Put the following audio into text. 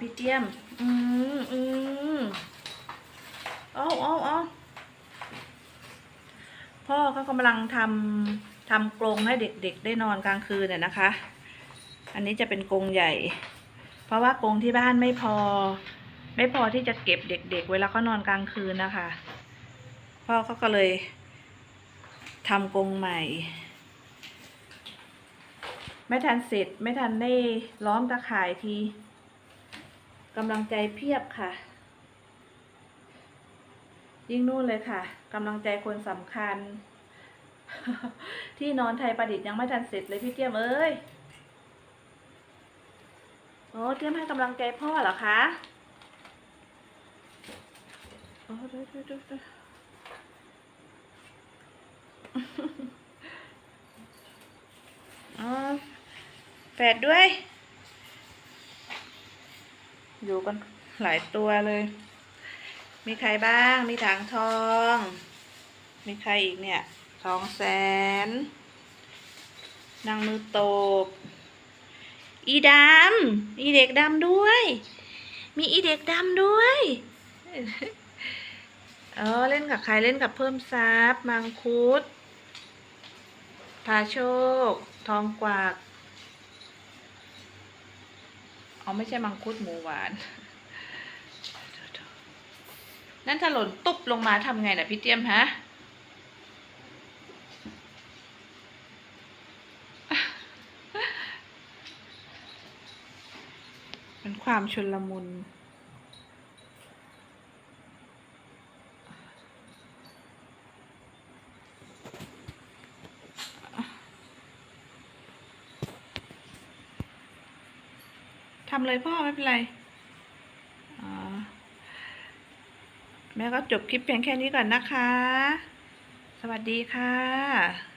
พี่เจียม อืมอืมเอาเอาเอาพ่อเขากำลังทำทำกรงให้เด็กๆ ได้นอนกลางคืนเนี่ยนะคะ อันนี้จะเป็นกรงใหญ่ เพราะว่ากรงที่บ้านไม่พอ ไม่พอที่จะเก็บเด็ก ๆ เวลาเขานอนกลางคืนนะคะ พ่อเขาก็เลยทำกรงใหม่ ไม่ทันเสร็จไม่ทันได้ล้อมตะข่ายที กำลังใจเพียบค่ะ ยิ่งนู่นเลยค่ะกำลังใจคนสำคัญ ที่นอนไทยประดิษฐ์ยังไม่ทันเสร็จเลยพี่เตี้ยมเอ้ยโอ้เตี้ยมให้กำลังใจพ่อเหรอคะโอ้ดูดูดูดูอ๋อแฝดด้วย อยู่กันหลายตัวเลย มีใครบ้าง มีถังทอง มีใครอีกเนี่ยสองแสน นางมือโตบ อีดำ อีเด็กดำด้วย มีอีเด็กดำด้วย เออเล่นกับใครเล่นกับเพิ่มซับมังคุดพาโชค ทองกวาก เอาไม่ใช่มังคุดหมูหวาน นั่นถ้าหล่นตุ๊บลงมาทำไงนะพี่เตี้ยมฮะ เป็นความชุละมุน ทำเลยพ่อไม่เป็นไรอ่าแม่ก็จบคลิปเพียงแค่นี้ก่อนนะคะ สวัสดีค่ะ